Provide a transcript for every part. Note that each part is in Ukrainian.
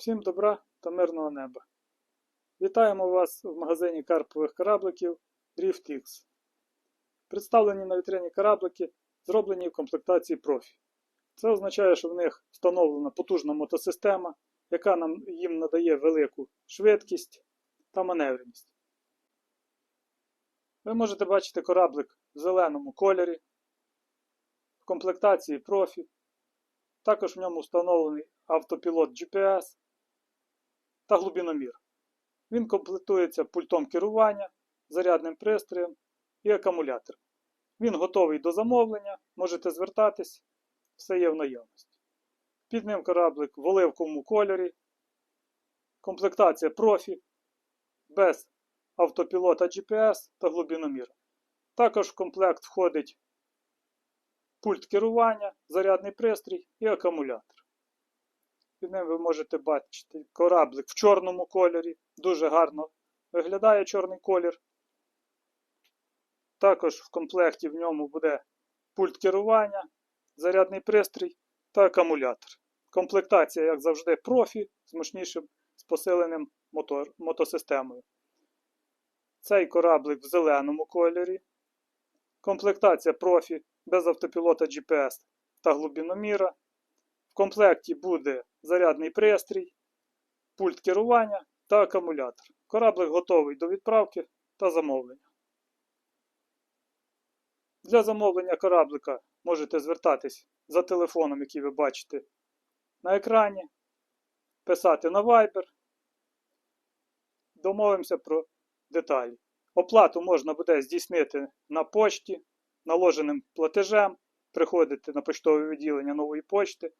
Всім добра та мирного неба. Вітаємо вас в магазині карпових корабликів DriftX. Представлені на вітрині кораблики зроблені в комплектації профі. Це означає, що в них встановлена потужна мотосистема, яка нам, їм надає велику швидкість та маневреність. Ви можете бачити кораблик в зеленому кольорі, в комплектації профі. Також в ньому встановлений автопілот GPS та глибиномір. Він комплектується пультом керування, зарядним пристроєм і акумулятором. Він готовий до замовлення, можете звертатись, все є в наявності. Під ним кораблик в оливковому кольорі, комплектація профі, без автопілота GPS та глибиноміра. Також в комплект входить пульт керування, зарядний пристрій і акумулятор. Під ним ви можете бачити кораблик в чорному кольорі. Дуже гарно виглядає чорний колір. Також в комплекті в ньому буде пульт керування, зарядний пристрій та акумулятор. Комплектація, як завжди, профі з мощнішим з посиленим мотор, мотосистемою. Цей кораблик в зеленому кольорі. Комплектація профі без автопілота GPS та глибиноміра. В комплекті буде зарядний пристрій, пульт керування та акумулятор. Кораблик готовий до відправки та замовлення. Для замовлення кораблика можете звертатись за телефоном, який ви бачите на екрані, писати на Viber. Домовимося про деталі. Оплату можна буде здійснити на пошті, наложеним платежем, приходите на поштове відділення нової почти,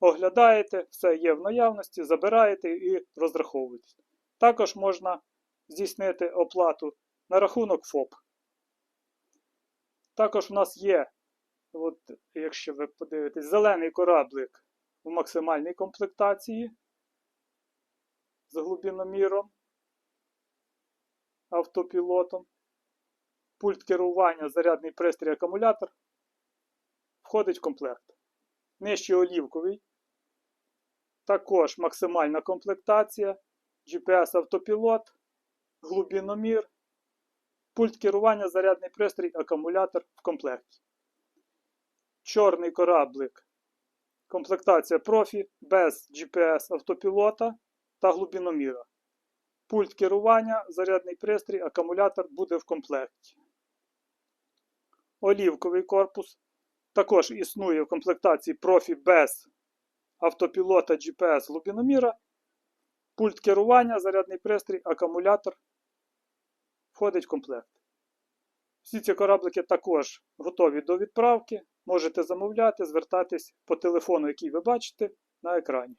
оглядаєте, все є в наявності, забираєте і розраховуєтесь. Також можна здійснити оплату на рахунок ФОП. Також в нас є, от, якщо ви подивитесь, зелений кораблик в максимальній комплектації з глибиноміром, автопілотом, пульт керування, зарядний пристрій, акумулятор входить в комплект. Нижчий олівковий. Також максимальна комплектація, GPS автопілот, глибиномір, пульт керування, зарядний пристрій, акумулятор в комплекті. Чорний кораблик. Комплектація профі без GPS автопілота та глибиноміра. Пульт керування, зарядний пристрій, акумулятор буде в комплекті. Олівковий корпус. Також існує в комплектації профі без автопілота GPS глубиноміра, Пульт керування, зарядний пристрій, акумулятор входить в комплект. Всі ці кораблики також готові до відправки. Можете замовляти, звертатись по телефону, який ви бачите на екрані.